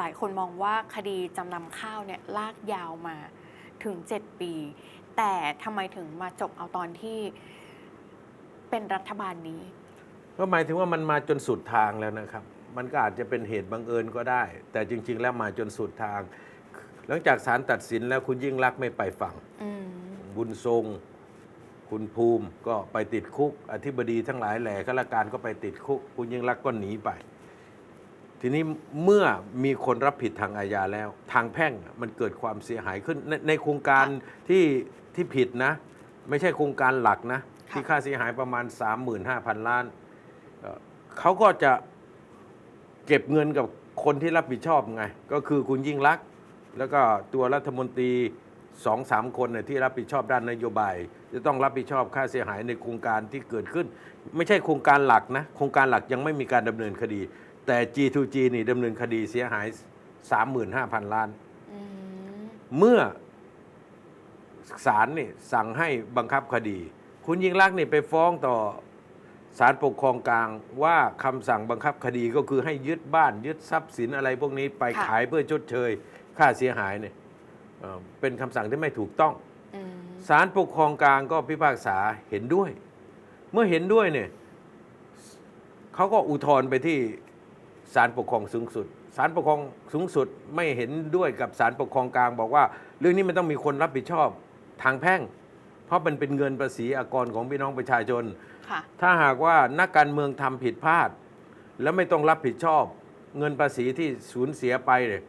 หลายคนมองว่าคดีจำนำข้าวเนี่ยลากยาวมาถึง 7 ปี แต่ทำไมถึงมาจบเอาตอนที่เป็นรัฐบาลนี้ ก็หมายถึงว่ามันมาจนสุดทางแล้วนะครับ มันก็อาจจะเป็นเหตุบังเอิญก็ได้ แต่จริง ๆ แล้วมาจนสุดทาง หลังจากศาลตัดสินแล้วคุณยิ่งรักษณ์ไม่ไปฟังอืมบุญทรง คุณภูมิก็ไปติดคุก อธิบดีทั้งหลายแหล่ข้าราชการก็ไปติดคุก คุณยิ่งรักษณ์ก็หนีไป ทีนี้เมื่อมีคนรับผิดทางอาญาแล้ว ทางแพ่งมันเกิดความเสียหายขึ้นในในโครงการที่ที่ผิดนะ ไม่ใช่โครงการหลักนะค่ะที่ค่าเสียหายประมาณ 35,000 ล้านเอ่อเขาก็จะเก็บเงินกับคนที่รับผิดชอบไง ก็คือคุณยิ่งรักษณ์แล้วก็ตัวรัฐมนตรีสองสามคนเนี่ยที่รับผิดชอบด้านนโยบาย จะต้องรับผิดชอบค่าเสียหายในโครงการที่เกิดขึ้น ไม่ใช่โครงการหลักนะโครงการหลักยังไม่มีการดำเนินคดี แต่ G2G นี่ดำเนินคดีเสียหาย 35,000 ล้าน อืมเมื่อศาลนี่สั่งให้บังคับคดี คุณยิ่งรักษณ์นี่ไปฟ้องต่อศาลปกครองกลางว่าคำสั่งบังคับคดีก็คือให้ยึดบ้านยึดทรัพย์สินอะไรพวกนี้ไปค่ะ ขายเพื่อชดเชย ค่าเสียหายเนี่ยเอ่อเป็นคำสั่งที่ไม่ถูกต้อง อืมศาลปกครองกลางก็พิพากษาเห็นด้วย เมื่อเห็นด้วยเนี่ยเขาก็อุทธรณ์ไปที่ ศาลปกครองสูงสุดศาลปกครองสูงสุดไม่เห็นด้วยกับศาลปกครองกลางบอกว่า เรื่องนี้มันต้องมีคนรับผิดชอบทางแพ่ง เพราะมันเป็นเงินภาษีอากรของพี่น้องประชาชนค่ะถ้าหากว่านักการเมืองทำผิดพลาด แล้วไม่ต้องรับผิดชอบ เงินภาษีที่สูญเสียไปเนี่ย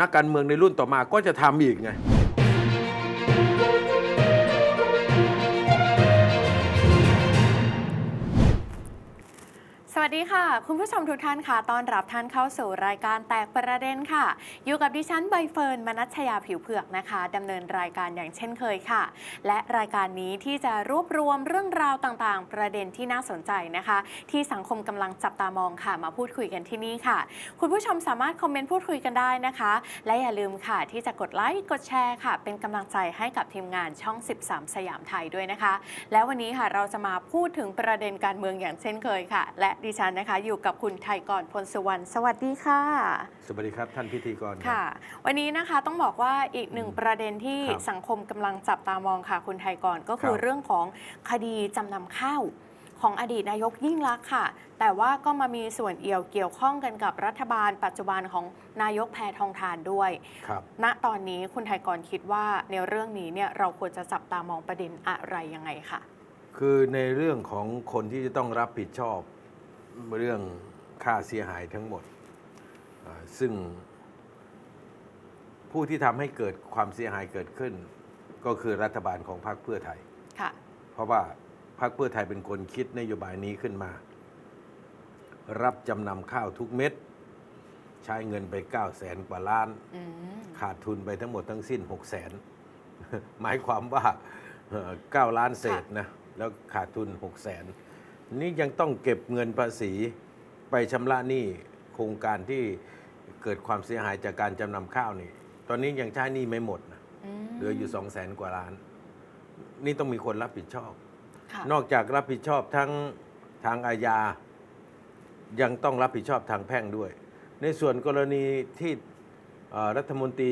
นักการเมืองในรุ่นต่อมาก็จะทำอีกไง วัสดีค่ะ คุณผู้ชมทุกท่านค่ะต้อนรับท่านเข้าสู่รายการแตกประเด็นค่ะ อยู่กับดิฉันใบเฟิร์นมนัชยาผิวเผือกนะคะดำเนินรายการอย่างเช่นเคยค่ะ และรายการนี้ที่จะรวบรวมเรื่องราวต่างๆ ประเด็นที่น่าสนใจนะคะ ที่สังคมกำลังจับตามองค่ะ มาพูดคุยกันที่นี่ค่ะ คุณผู้ชมสามารถคอมเมนต์พูดคุยกันได้นะคะ และอย่าลืมค่ะที่จะกดไลค์กดแชร์ค่ะ เป็นกำลังใจให้กับทีมงานช่อง 13 สยามไทยด้วยนะคะ แล้ววันนี้ค่ะเราจะมาพูดถึงประเด็นการเมืองอย่างเช่นเคยค่ะ และดิฉันนะคะ อยู่กับคุณไทยก่อนพลสุวรรณสวัสดีค่ะ สวัสดีครับท่านพิธีกรรับ ค่ะ วันนี้นะคะต้องบอกว่าอีกหนึ่งประเด็นที่ครับสังคมกำลังจับตามองค่ะ คุณไทยก่อนก็คือครับ เรื่องของคดีจำนำข้าวของอดีตนายกยิ่งลักษณ์ค่ะ แต่ว่าก็มามีส่วนเอี่ยวเกี่ยวข้องกันกับรัฐบาล ปัจจุบันของนายกแพทองทานด้วย ครับ ณตอนนี้คุณไทยก่อนคิดว่าในเรื่องนี้เนี่ยเราควรจะจับตามองประเด็นอะไรยังไงค่ะ คือในเรื่องของคนที่จะต้องรับผิดชอบ เรื่องค่าเสียหายทั้งหมดอ่าซึ่งผู้ที่ทำให้เกิดความเสียหายเกิดขึ้น ก็คือรัฐบาลของพรรคเพื่อไทย ค่ะ เพราะว่าพรรคเพื่อไทยเป็นคนคิดนโยบายนี้ขึ้นมา รับจำนำข้าวทุกเม็ด ใช้เงินไป 9 0 0แสนกว่าล้าน อืมขาดทุนไปทั้งหมดทั้งสิ้น 6 0แสน หมายความว่าเอ่อ9ล้านเศษนะ แล้วขาดทุน 6 0แสน นี่ยังต้องเก็บเงินภาษีไปชำระหนี้โครงการที่เกิดความเสียหายจากการจำนำข้าวนี่ ตอนนี้ยังใช้หนี้ไม่หมดนะมเหลืออยู่2 0 0แสนกว่าล้าน นี่ต้องมีคนรับผิดชอบค่ะนอกจากรับผิดชอบทั้งทางอาญา ยังต้องรับผิดชอบทางแพ่งด้วย ในส่วนกรณีที่เอ่อรัฐมนตรี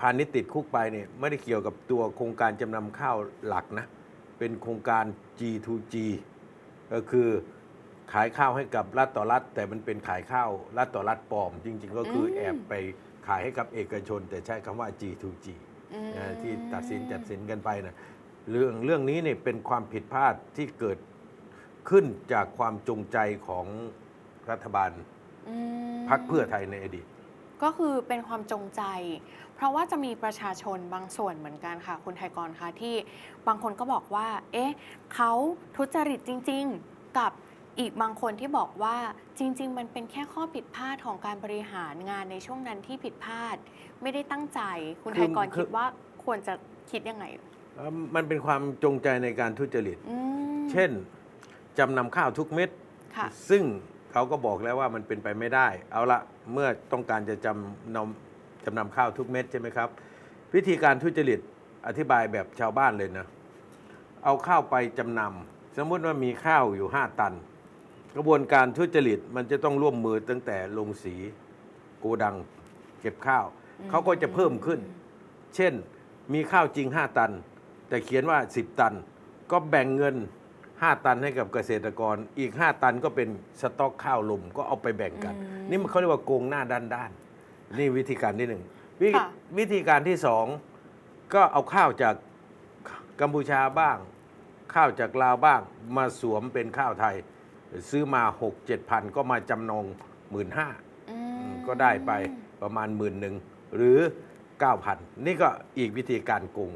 พาณิชย์ติดคุกไปเนี่ยไม่ได้เกี่ยวกับตัวโครงการจำนำข้าวหลักนะ เป็นโครงการ G2G ก็คือขายข้าวให้กับรัฐต่อรัฐ แต่มันเป็นขายข้าวรัฐต่อรัฐปลอม จริง ๆ ก็คืออมแอบไปขายให้กับเอกชน แต่ใช้คำว่า G2G อืมนะที่ตัดสินจัดสินกันไปนะเรื่องเรื่องนี้เนี่ยเป็นความผิดพลาดที่เกิดขึ้นจากความจงใจของรัฐบาลอืมพรรคเพื่อไทยในอดีต ก็คือเป็นความจงใจ เพราะว่าจะมีประชาชนบางส่วนเหมือนกันค่ะ คุณไทยกรคะที่บางคนก็บอกว่า เอ๊ะเขาทุจริตจริง ๆ กับอีกบางคนที่บอกว่าจริง ๆ มันเป็นแค่ข้อผิดพลาดของการบริหารงานในช่วงนั้นที่ผิดพลาด ไม่ได้ตั้งใจ คุณไทยกรคือคิดว่าควรจะคิดยังไงเอ่อมันเป็นความจงใจในการทุจริตอืมเช่นจำนำข้าวทุกเม็ดค่ะซึ่ง เขาก็บอกแล้วว่ามันเป็นไปไม่ได้ เอาละเมื่อต้องการจะจำนำจำนำข้าวทุกเม็ดใช่ไหมครับ วิธีการทุจริตอธิบายแบบชาวบ้านเลยนะ เอาข้าวไปจำนำสมมติว่ามีข้าวอยู่ 5 ตัน กระบวนการทุจริตมันจะต้องร่วมมือตั้งแต่ลงสีคโกดัง เก็บข้าว เขาก็จะเพิ่มขึ้น เช่นมีข้าวจริง 5 ตัน แต่เขียนว่า 10 ตัน ก็แบ่งเงิน 5 ตันให้กับเกษตรกรอีก 5 ตันก็เป็นสต็อกข้าวลมก็เอาไปแบ่งกันอืมนี่มันเขาเรียกว่าโกงหน้าด้านด้านๆนี่วิธีการที่หนึ่งวิค่ะวิธีการที่สองก็เอาข้าวจากกัมพูชาบ้าง ข้าวจากลาวบ้างมาสวมเป็นข้าวไทย ซื้อมา6 7พันก็มาจำนองหมื่นห้าอืมก็ได้ไปประมาณหมื่นหนึ่งหรือ 9,000 นี่ก็อีกวิธีการโกง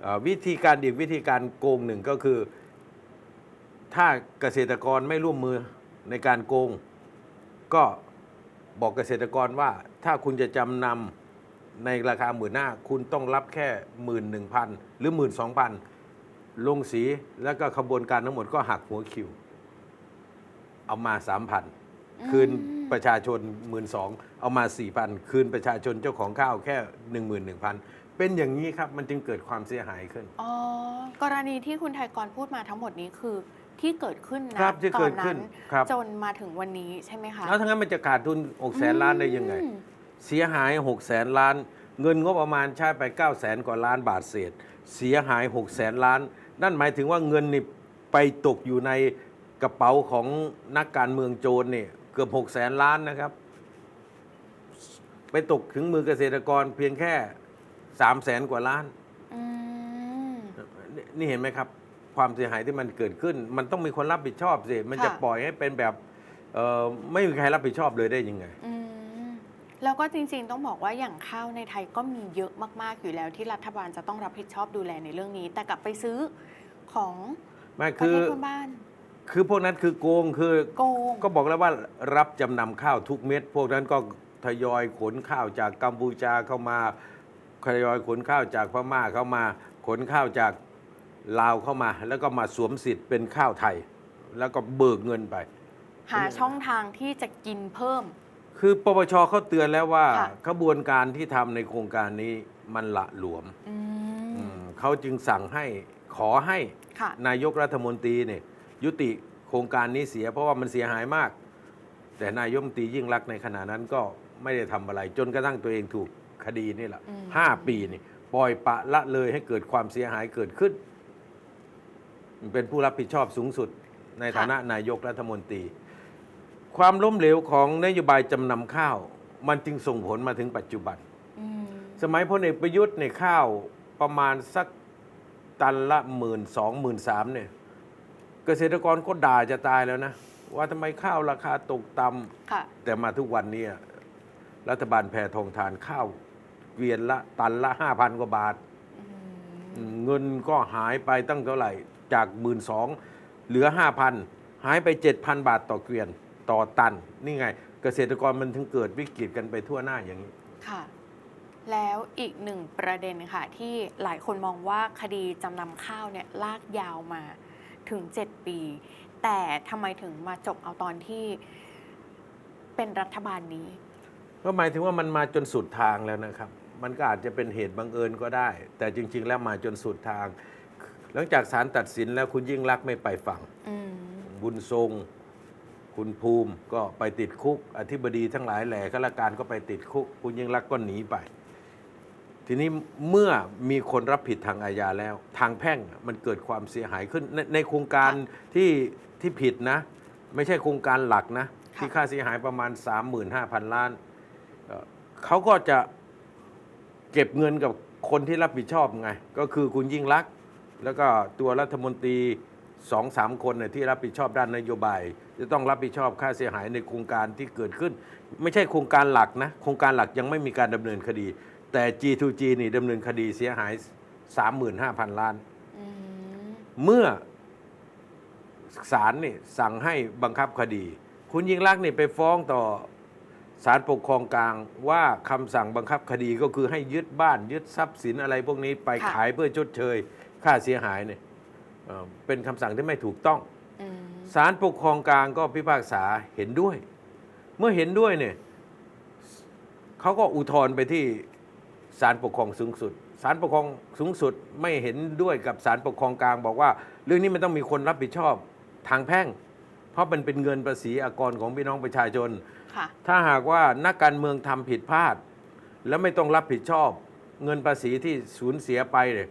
เอ่อวิธีการอีกวิธีการโกงหนึ่งก็คือ ถ้าเกษตรกรไม่ร่วมมือในการโกง ก็บอกเกษตรกรว่า ถ้าคุณจะจำนำในราคาหมื่นห้าคุณต้องรับแค่หมื่นหนึ่งพันหรือหมื่นสองพันลงสีแล้วก็ขบวนการทั้งหมดก็หักหัวคิว เอามาสามพันคืนประชาชนหมื่นสองเอามาสี่พันคืนประชาชนเจ้าของข้าวแค่หนึ่งหมื่นหนึ่งพันเป็นอย่างนี้ครับมันจึงเกิดความเสียหายขึ้น อ๋อ กรณีที่คุณไทยกรพูดมาทั้งหมดนี้คือ ที่เกิดขึ้นนะครับที่ตอเกินดขึ้นั้นนครับ จนมาถึงวันนี้ใช่ไหมคะแล้วทั้างนั้นมันจะขาดทุน6แสนล้านได้ยังไง อืมเสียหาย6แสนล้าน เงินงบประมาณใช้ไป9แสนกว่าล้านบาทเศษ เสียหาย6แสนล้าน นั่นหมายถึงว่าเงินนี่ไปตกอยู่ในกระเป๋าของนักการเมืองโจรเนี่ยเกือบ6แสนล้านนะครับ ไปตกถึงมือเกษตรกรเพียงแค่3แสนกว่าล้าน อืม นี่นี่เห็นไหมครับ ความเสียหายที่มันเกิดขึ้น มันต้องมีคนรับผิดชอบสิมันจะค่ะ ปล่อยให้เป็นแบบเอ่อไม่มีใครรับผิดชอบเลยได้ยังไง อืมแล้วก็จริงๆต้องบอกว่าอย่างข้าวในไทยก็มีเยอะมากๆอยู่แล้วที่รัฐบาลจะต้องรับผิดชอบดูแลในเรื่องนี้ แต่กลับไปซื้อของไม่ประคือเทศเพื่อนบ้านคือพวกนั้นคือโกงคือโกง ก็บอกแล้วว่ารับจำนำข้าวทุกเม็ด พวกนั้นก็ทยอยขนข้าวจากกัมพูชาเข้ามาทยอยขนข้าวจากพม่าเข้ามา ขนข้าวจาก ลาวเข้ามา แล้วก็มาสวมสิทธิ์เป็นข้าวไทย แล้วก็เบิกเงินไป หาช่องทางที่จะกินเพิ่ม คือปปชเขาเตือนแล้วว่าค่ะขบวนการที่ทำในโครงการนี้มันละหลวมอือืมมเขาจึงสั่งให้ขอให้ค่ะนายกรัฐมนตรีเนี่ยยุติโครงการนี้เสียเพราะว่ามันเสียหายมาก แต่นายกรัฐมนตรียิ่งรักษณ์ในขณะนั้นก็ไม่ได้ทำอะไร จนกระทั่งตัวเองถูกคดีนี่แหละอืมห้าปีนี่ปล่อยปละละเลยให้เกิดความเสียหายเกิดขึ้น เป็นผู้รับผิดชอบสูงสุดในฐานะนายกรัฐมนตรี ความล้มเหลวของนโยบายจำนำข้าว มันจึงส่งผลมาถึงปัจจุบันอืมสมัยพลเอกประยุทธ์ในยข้าวประมาณสักตันละหมื่นสองหมื่นสามเนี่ย เกษตรกรก็ด่าจะตายแล้วนะ ว่าทำไมข้าวราคาตกต่ค่ะำแต่มาทุกวันเนี้รัฐบาลแพทองทานข้าวเกวียนละตันละห้าพันกว่าบาทอืมเงินก็หายไปตั้งเท่าไหร่ จากหมื่นสองเหลือห้าพันหายไปเจ็ดพันบาทต่อเกวียนต่อตัน นี่ไง เกษตรกรมันถึงเกิดวิกฤตกันไปทั่วหน้าอย่างนี้ ค่ะ แล้วอีกหนึ่งประเด็นค่ะ ที่หลายคนมองว่าคดีจำนำข้าวเนี่ยลากยาวมาถึง 7 ปี แต่ทำไมถึงมาจบเอาตอนที่เป็นรัฐบาลนี้ ก็หมายถึงว่ามันมาจนสุดทางแล้วนะครับ มันก็อาจจะเป็นเหตุบังเอิญก็ได้ แต่จริง ๆ แล้วมาจนสุดทาง หลังจากศาลตัดสินแล้วคุณยิ่งรักษณ์ไม่ไปฟัง อืมบุญทรง คุณภูมิก็ไปติดคุก อธิบดีทั้งหลายแหล่ข้าราชการก็ไปติดคุก คุณยิ่งรักษณ์ก็หนีไป ทีนี้เมื่อมีคนรับผิดทางอาญาแล้ว ทางแพ่งมันเกิดความเสียหายขึ้นในในโครงการที่ที่ผิดนะ ไม่ใช่โครงการหลักนะ ที่ค่าเสียหายประมาณ 35,000 ล้านเอ่อเขาก็จะเก็บเงินกับคนที่รับผิดชอบไง ก็คือคุณยิ่งรักษณ์ แล้วก็ตัวรัฐมนตรีสองสามคนเนี่ยที่รับผิดชอบด้านนโยบาย จะต้องรับผิดชอบค่าเสียหายในโครงการที่เกิดขึ้น ไม่ใช่โครงการหลักนะโครงการหลักยังไม่มีการดำเนินคดี แต่ G2G นี่ดำเนินคดีเสียหาย 35,000 ล้านอืมเมื่อศาลนี่สั่งให้บังคับคดี คุณยิ่งรักษณ์นี่ไปฟ้องต่อศาลปกครองกลางว่าคำสั่งบังคับคดีก็คือให้ยึดบ้านยึดทรัพย์สินอะไรพวกนี้ไปขายเพื่อชดเชย ค่าเสียหายเนี่ยเอ่อเป็นคำสั่งที่ไม่ถูกต้องอืมศาลปกครองกลางก็พิพากษาเห็นด้วย เมื่อเห็นด้วยเนี่ยเขาก็อุทธรณ์ไปที่ศาลปกครองสูงสุดศาลปกครองสูงสุดไม่เห็นด้วยกับศาลปกครองกลางบอกว่า เรื่องนี้มันต้องมีคนรับผิดชอบทางแพ่ง เพราะมันเป็นเงินภาษีอากรของพี่น้องประชาชนค่ะถ้าหากว่านักการเมืองทำผิดพลาด แล้วไม่ต้องรับผิดชอบ เงินภาษีที่สูญเสียไปเนี่ย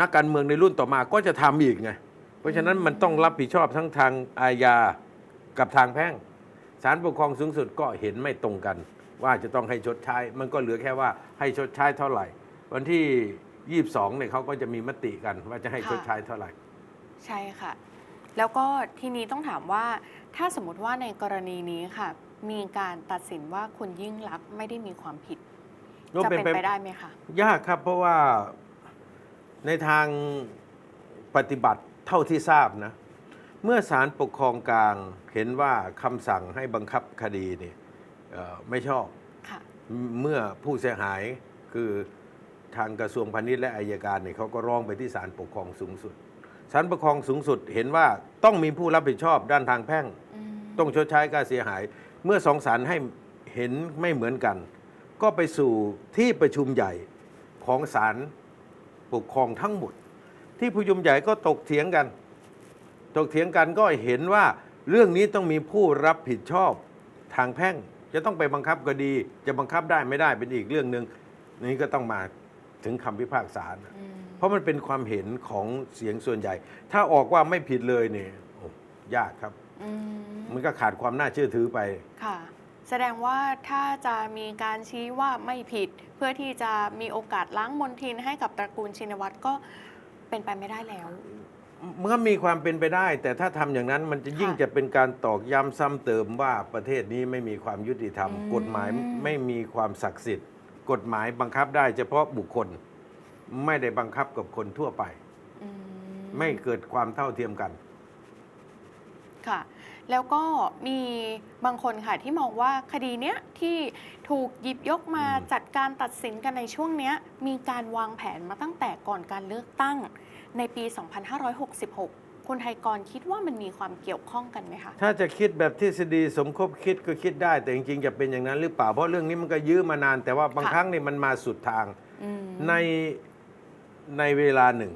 นักการเมืองในรุ่นต่อมาก็จะทำอีกไง เพราะฉะนั้นมันต้องรับผิดชอบทั้งทางอาญากับทางแพ่งศาลปกครองสูงสุดก็เห็นไม่ตรงกัน ว่าจะต้องให้ชดใช้ มันก็เหลือแค่ว่าให้ชดใช้เท่าไหร่ วันที่ 22เนี่ยเขาก็จะมีมติกันว่าจะให้ค่ะชดใช้เท่าไหร่ ใช่ค่ะ แล้วก็ทีนี้ต้องถามว่า ถ้าสมมติว่าในกรณีนี้ค่ะ มีการตัดสินว่าคุณยิ่งลักษณ์ไม่ได้มีความผิดก็จะเป็นเป็นไปไปได้ไหมคะยากครับเพราะว่า ในทางปฏิบัติเท่าที่ทราบนะ เมื่อศาลปกครองกลางเห็นว่าคำสั่งให้บังคับคดีเนี่ยเอ่อไม่ชอบค่ะเมื่อผู้เสียหายคือทางกระทรวงพาณิชย์และอายการเนี่ยเขาก็ร้องไปที่ศาลปกครองสูงสุดศาลปกครองสูงสุดเห็นว่าต้องมีผู้รับผิดชอบด้านทางแพ่งอืมต้องชดใช้ค่าเสียหาย เมื่อสองศาลให้เห็นไม่เหมือนกัน ก็ไปสู่ที่ประชุมใหญ่ของศาล ปกครองทั้งหมด ที่ประชุมใหญ่ก็ตกเถียงกัน ตกเถียงกันก็เห็นว่าเรื่องนี้ต้องมีผู้รับผิดชอบทางแพ่ง จะต้องไปบังคับคดี จะบังคับได้ไม่ได้เป็นอีกเรื่องหนึ่งนี่ก็ต้องมาถึงคำพิพากษานะอืมเพราะมันเป็นความเห็นของเสียงส่วนใหญ่ ถ้าออกว่าไม่ผิดเลยเนี่ยโอ้ยากครับอืมมันก็ขาดความน่าเชื่อถือไปค่ะ แสดงว่าถ้าจะมีการชี้ว่าไม่ผิด เพื่อที่จะมีโอกาสล้างมนทินให้กับตระกูลชินวัตรก็เป็นไปไม่ได้แล้ว เมื่อมีความเป็นไปได้ แต่ถ้าทำอย่างนั้นมันจะยิ่งค่ะจะเป็นการตอกย้ำซ้ำเติมว่าประเทศนี้ไม่มีความยุติธรรม อืม กฎหมายไม่มีความศักดิ์สิทธิ์ กฎหมายบังคับได้เฉพาะบุคคล ไม่ได้บังคับกับคนทั่วไป อืไม่เกิดความเท่าเทียมกัน ค่ะ แล้วก็มีบางคนค่ะที่มองว่าคดีเนี้ยที่ถูกหยิบยกมาอืมจัดการตัดสินกันในช่วงเนี้ยมีการวางแผนมาตั้งแต่ก่อนการเลือกตั้งในปี 2566 คุณไทยกรคิดว่ามันมีความเกี่ยวข้องกันไหมคะ ถ้าจะคิดแบบทฤษฎีสมคบคิดก็คิดได้ แต่จริงๆจะเป็นอย่างนั้นหรือเปล่า เพราะเรื่องนี้มันก็ยื้อมานาน แต่ว่าบางค่ะ ครั้งนี่มันมาสุดทางอืมในในเวลาหนึ่ง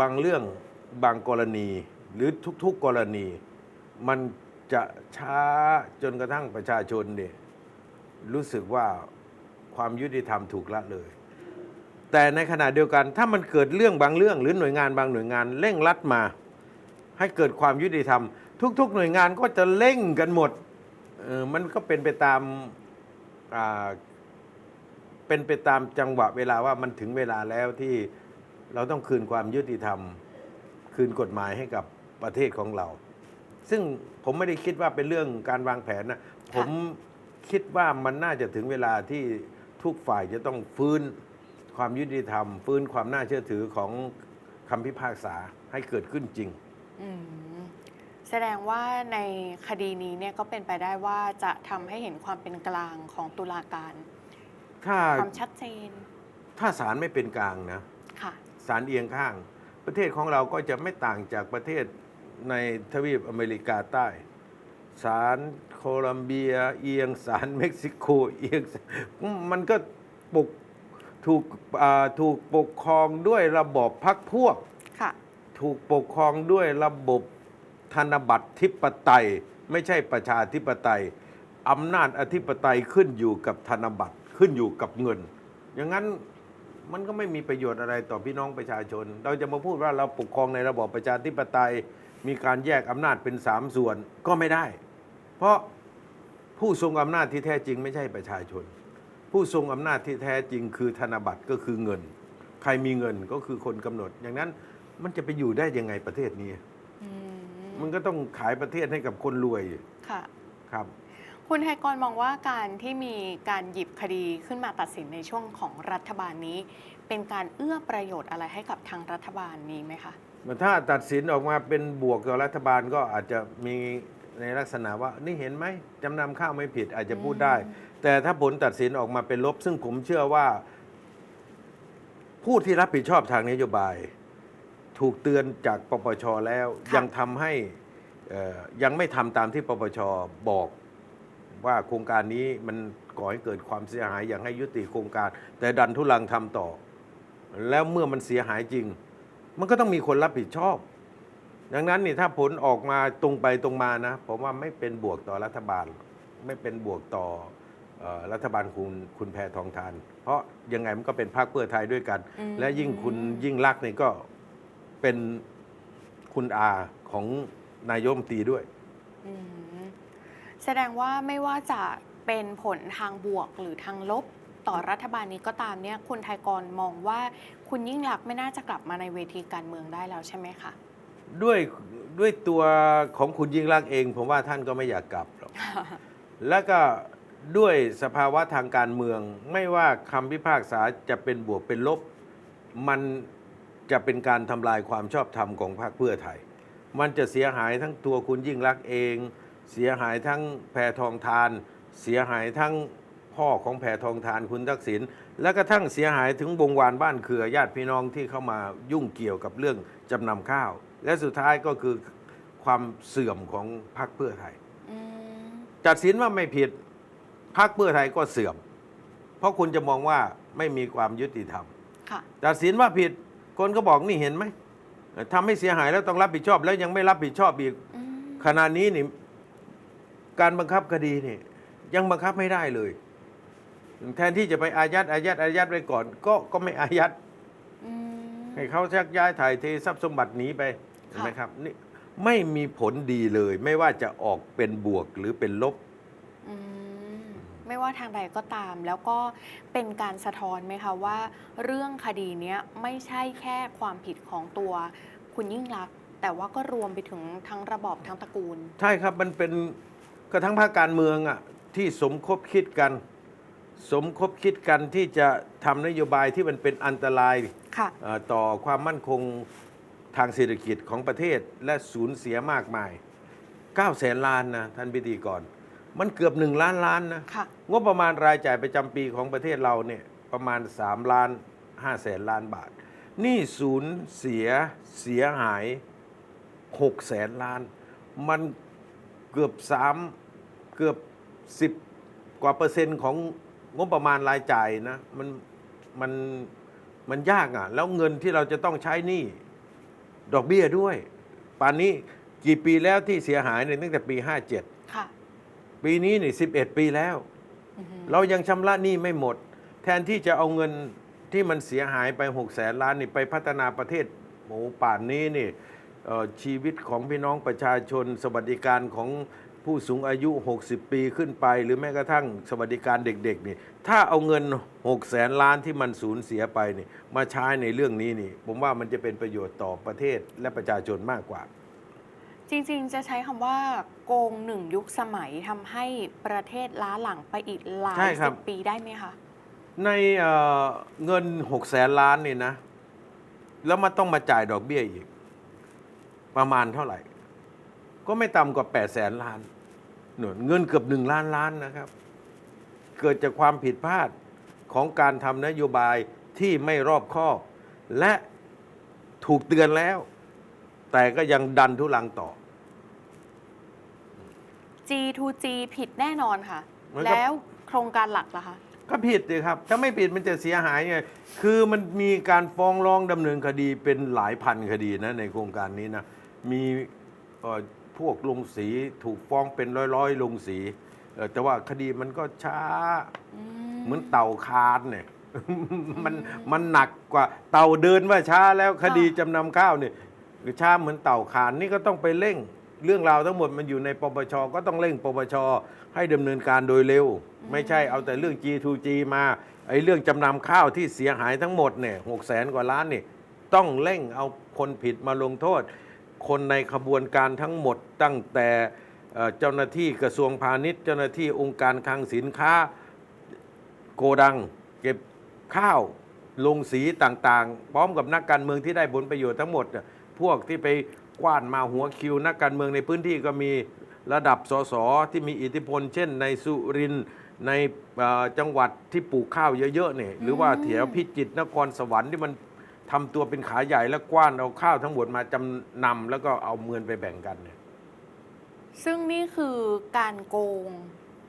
บางเรื่องบางกรณีหรือทุกๆกรณี มันจะช้าจนกระทั่งประชาชนเนี่ยรู้สึกว่าความยุติธรรมถูกละเลย แต่ในขณะเดียวกันถ้ามันเกิดเรื่องบางเรื่อง หรือหน่วยงานบางหน่วยงานเร่งรัดมา ให้เกิดความยุติธรรม ทุก ๆ หน่วยงานก็จะเร่งกันหมดออมันก็เป็นไปตามเป็นไปตามจังหวะเวลาว่ามันถึงเวลาแล้วที่เราต้องคืนความยุติธรรม คืนกฎหมายให้กับประเทศของเรา ซึ่งผมไม่ได้คิดว่าเป็นเรื่องการวางแผนนะผมคิดว่ามันน่าจะถึงเวลาที่ทุกฝ่ายจะต้องฟื้นความยุติธรรม ฟื้นความน่าเชื่อถือของคำพิพากษาให้เกิดขึ้นจริงอืมแสดงว่าในคดีนี้เนี่ยก็เป็นไปได้ว่าจะทำให้เห็นความเป็นกลางของตุลาการ ถ้าความชัดเจน ถ้าศาลไม่เป็นกลางนะค่ะศาลเอียงข้าง ประเทศของเราก็จะไม่ต่างจากประเทศ ในทวีปอเมริกาใต้ศาลโคลัมเบีย เอียงศาลเม็กซิโกเอียงมันก็ปกถูกอ่าถูกปกครองด้วยระบอบพักพวกค่ะถูกปกครองด้วยระบบธนบัตรทิปไตย ไม่ใช่ประชาธิปไตยอำนาจอธิปไตยขึ้นอยู่กับธนบัตรขึ้นอยู่กับเงิน อย่างนั้นมันก็ไม่มีประโยชน์อะไรต่อพี่น้องประชาชน เราจะมาพูดว่าเราปกครองในระบอบประชาธิปไตย มีการแยกอำนาจเป็นสามส่วนก็ไม่ได้ เพราะผู้ทรงอำนาจที่แท้จริงไม่ใช่ประชาชน ผู้ทรงอำนาจที่แท้จริงคือธนบัตรก็คือเงิน ใครมีเงินก็คือคนกำหนด อย่างนั้นมันจะไปอยู่ได้ยังไงประเทศนี้อืมมันก็ต้องขายประเทศให้กับคนรวยค่ะครับคุณไทยกรมองว่าการที่มีการหยิบคดีขึ้นมาตัดสินในช่วงของรัฐบาลนี้ เป็นการเอื้อประโยชน์อะไรให้กับทางรัฐบาลนี้ไหมคะ ถ้าตัดสินออกมาเป็นบวกกับรัฐบาลก็อาจจะมีในลักษณะว่านี่เห็นไหมจำนำข้าวไม่ผิดอาจจะพูดได้ แต่ถ้าผลตัดสินออกมาเป็นลบ ซึ่งผมเชื่อว่า ผู้ที่รับผิดชอบทางนโยบาย ถูกเตือนจากปปชแล้วค่ะยังทำให้เอ่อยังไม่ทำตามที่ปปชบอกว่าโครงการนี้มันก่อให้เกิดความเสียหายอย่างให้ยุติโครงการ แต่ดันทุลังทำต่อ แล้วเมื่อมันเสียหายจริง มันก็ต้องมีคนรับผิดชอบ ดังนั้นนี่ถ้าผลออกมาตรงไปตรงมานะผมว่าไม่เป็นบวกต่อรัฐบาลอไม่เป็นบวกต่อเอ่อรัฐบาลคุณคุณแพทองทาน เพราะยังไงมันก็เป็นพรรคเพื่อไทยด้วยกันอืมและยิ่งคุณยิ่งรักษณ์นี่ก็เป็นคุณอาของนายกรัฐมนตรีด้วยอืมแสดงว่าไม่ว่าจะเป็นผลทางบวกหรือทางลบต่อรัฐบาลนี้ก็ตามเนี่ยคุณไทยกรมองว่า คุณยิ่งรักษณ์ไม่น่าจะกลับมาในเวทีการเมืองได้แล้วใช่ไหมคะด้วยด้วยตัวของคุณยิ่งรักษณ์เองผมว่าท่านก็ไม่อยากกลับหรอก แล้วก็ด้วยสภาวะทางการเมือง ไม่ว่าคำพิพากษาจะเป็นบวกเป็นลบ มันจะเป็นการทำลายความชอบธรรมของพรรคเพื่อไทย มันจะเสียหายทั้งตัวคุณยิ่งรักษณ์เอง เสียหายทั้งแพทองทาน เสียหายทั้งพ่อของแพทองทานคุณทักษิณ และกระทั่งเสียหายถึงวงวานบ้านเครือญาติพี่น้องที่เข้ามายุ่งเกี่ยวกับเรื่องจำนำข้าว และสุดท้ายก็คือความเสื่อมของพรรคเพื่อไทยอืมตัดสินว่าไม่ผิดพรรคเพื่อไทยก็เสื่อม เพราะคุณจะมองว่าไม่มีความยุติธรรมค่ะตัดสินว่าผิดคนก็บอกนี่เห็นไหมทำให้เสียหายแล้วต้องรับผิดชอบ แล้วยังไม่รับผิดชอบอีกอืมขณะนี้นี่การบังคับคดีนี่ยังบังคับไม่ได้เลย แทนที่จะไปอายัดอายัดอายัดไว้ก่อน ก็ก็ไม่อายัดอืม ให้เขาชักย้ายถ่ายเททรัพย์สมบัติหนีไปเห็นไหมครับนี่ไม่มีผลดีเลย ไม่ว่าจะออกเป็นบวกหรือเป็นลบ อืมไม่ว่าทางใดก็ตาม แล้วก็เป็นการสะท้อนไหมคะว่า เรื่องคดีเนี้ยไม่ใช่แค่ความผิดของตัวคุณยิ่งรักษณ์แต่ว่าก็รวมไปถึงทั้งระบอบทั้งตระกูล ใช่ครับมันเป็นกระทั่งภาคการเมืองอะที่สมคบคิดกัน สมคบคิดกันที่จะทำนโยบายที่มันเป็นอันตรายค่ะเอ่อต่อความมั่นคงทางเศรษฐกิจของประเทศและสูญเสียมากมาย9แสนล้านนะท่านพิธีกร มันเกือบ 1 ล้านล้านนะ ค่ะ งบประมาณรายจ่ายประจำปีของประเทศเราเนี่ยประมาณ 3 ล้าน5แสนล้านบาทนี่สูญเสียเสียหาย6แสนล้าน มันเกือบ 3 เกือบ 10 กว่าเปอร์เซ็นต์ของ งบประมาณรายจ่ายนะมันมันมันยากอะ แล้วเงินที่เราจะต้องใช้หนี่ ดอกเบี้ยด้วย ป่านนี้กี่ปีแล้วที่เสียหายเนี่ยตั้งแต่ปี57ค่ะ ปีนี้นี่11ปีแล้วอือหือเรายังชำระหนี้ไม่หมด แทนที่จะเอาเงินที่มันเสียหายไป6แสนล้านนี่ไปพัฒนาประเทศโอ้ป่านนี้นี่เอ่อชีวิตของพี่น้องประชาชนสวัสดิการของ ผู้สูงอายุ 60 ปีขึ้นไป หรือแม้กระทั่งสวัสดิการเด็กๆนี่ถ้าเอาเงิน6แสนล้านที่มันสูญเสียไปนี่มาใช้ในเรื่องนี้นี่ ผมว่ามันจะเป็นประโยชน์ต่อประเทศและประชาชนมากกว่า จริงๆ จะใช้คำว่าโกงหนึ่งยุคสมัยทำให้ประเทศล้าหลังไปอีกหลายใช่ครัสิบ บปีได้ไหมคะ ในเอ่อเงิน6แสนล้านนี่นะ แล้วมันต้องมาจ่ายดอกเบี้ยอีก ประมาณเท่าไหร่ ก็ไม่ต่ำกว่า8แสนล้าน หนุนเงินเกือบหนึ่งล้านล้านนะครับ เกิดจากความผิดพลาดของการทำนโยบายที่ไม่รอบคอบ และถูกเตือนแล้ว แต่ก็ยังดันทุลังต่อ G2G ผิดแน่นอนค่ะ มันก็ แล้วโครงการหลักล่ะคะ ก็ผิดสิครับ ถ้าไม่ผิดมันจะเสียหายไง คือมันมีการฟ้องร้องดำเนินคดีเป็นหลายพันคดีนะในโครงการนี้นะ มีเอ่อ พวกลงสีถูกฟ้องเป็นร้อยๆลงสีเอ่อแต่ว่าคดีมันก็ช้า อืเหมือนเต่าคานเนี่ย มันมันหนักกว่าเต่าเดินว่าช้าแล้วคดีจำนำข้าวเนี่ยช้าเหมือนเต่าคานนี่ก็ต้องไปเร่ง เรื่องราวทั้งหมดมันอยู่ในปปชก็ต้องเร่งปปชให้ดำเนินการโดยเร็ว ไม่ใช่เอาแต่เรื่อง G2G มาไอ้เรื่องจำนำข้าวที่เสียหายทั้งหมดเนี่ยหกแสนกว่าล้านนี่ต้องเร่งเอาคนผิดมาลงโทษ คนในขบวนการทั้งหมดตั้งแต่เจ้าหน้าที่กระทรวงพาณิชย์ เจ้าหน้าที่องค์การคลังสินค้าโกดัง เก็บข้าวลงสีต่างๆ พร้อมกับนักการเมืองที่ได้ผลประโยชน์ทั้งหมด พวกที่ไปกว้านมาหัวคิว นักการเมืองในพื้นที่ก็มีระดับสสที่มีอิทธิพล เช่นในสุรินในจังหวัดที่ปลูกข้าวเยอะๆเนี่ยหรือว่าแถวพิจิตรนครสวรรค์ที่มัน ทำตัวเป็นขาใหญ่แล้วกว้านเอาข้าวทั้งหมดมาจำนำแล้วก็เอาเงินไปแบ่งกันเนี่ยซึ่งนี่คือการโกง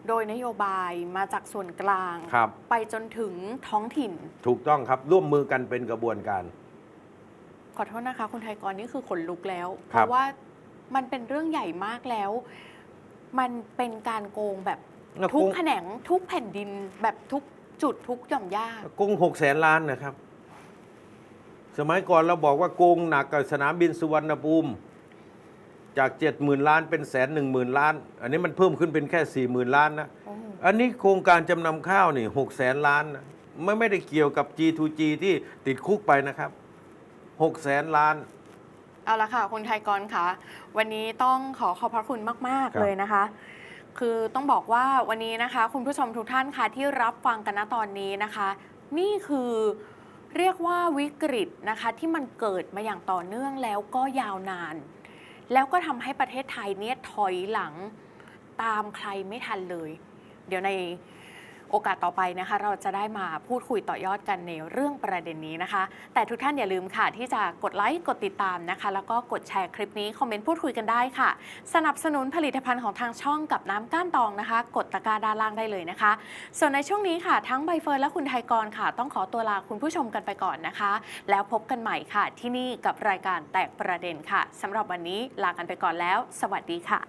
โดยนโยบายมาจากส่วนกลาง ครับ ไปจนถึงท้องถิ่น ถูกต้องครับร่วมมือกันเป็นกระบวนการ ขอโทษนะคะ คุณไทยกรนี่คือขนลุกแล้ว เพครับ ราะว่ามันเป็นเรื่องใหญ่มากแล้ว มันเป็นการโกงแบบทุกโงแขนงทุกแผ่นดินแบบทุกจุดทุกหย่อมย่า โกงหกแสนล้านนะครับ สมัยก่อนเราบอกว่าโกงหนักกับสนามบินสุวรรณภูมิจากเจ็ดหมื่นล้านเป็นแสนหนึ่งหมื่นล้าน อันนี้มันเพิ่มขึ้นเป็นแค่สี่หมื่นล้านนะโอ้อันนี้โครงการจำนำข้าวนี่หกแสนล้านนะไม่ไม่ได้เกี่ยวกับ G2G ที่ติดคุกไปนะครับหกแสนล้าน เอาละค่ะ คุณไทยกรค่ะ วันนี้ต้องขอขอบพระคุณมากครัๆบเลยนะคะ คือต้องบอกว่าวันนี้นะคะ คุณผู้ชมทุกท่านค่ะที่รับฟังกันณตอนนี้นะคะ นี่คือ เรียกว่าวิกฤตนะคะที่มันเกิดมาอย่างต่อเนื่องแล้วก็ยาวนาน แล้วก็ทำให้ประเทศไทยเนี่ยถอยหลังตามใครไม่ทันเลย เดี๋ยวใน โอกาสต่อไปนะคะ เราจะได้มาพูดคุยต่อยอดกันในเรื่องประเด็นนี้นะคะ แต่ทุกท่านอย่าลืมค่ะ ที่จะกดไลค์กดติดตามนะคะ แล้วก็กดแชร์คลิปนี้คอมเมนต์พูดคุยกันได้ค่ะ สนับสนุนผลิตภัณฑ์ของทางช่องกับน้ำก้านตองนะคะ กดตะกร้าด้านล่างได้เลยนะคะ ส่วนในช่วงนี้ค่ะ ทั้งใบเฟิร์นและคุณไทยกรค่ะ ต้องขอตัวลาคุณผู้ชมกันไปก่อนนะคะ แล้วพบกันใหม่ค่ะ ที่นี่กับรายการแตกประเด็นค่ะสำหรับวันนี้ลากันไปก่อนแล้ว สวัสดีค่ะ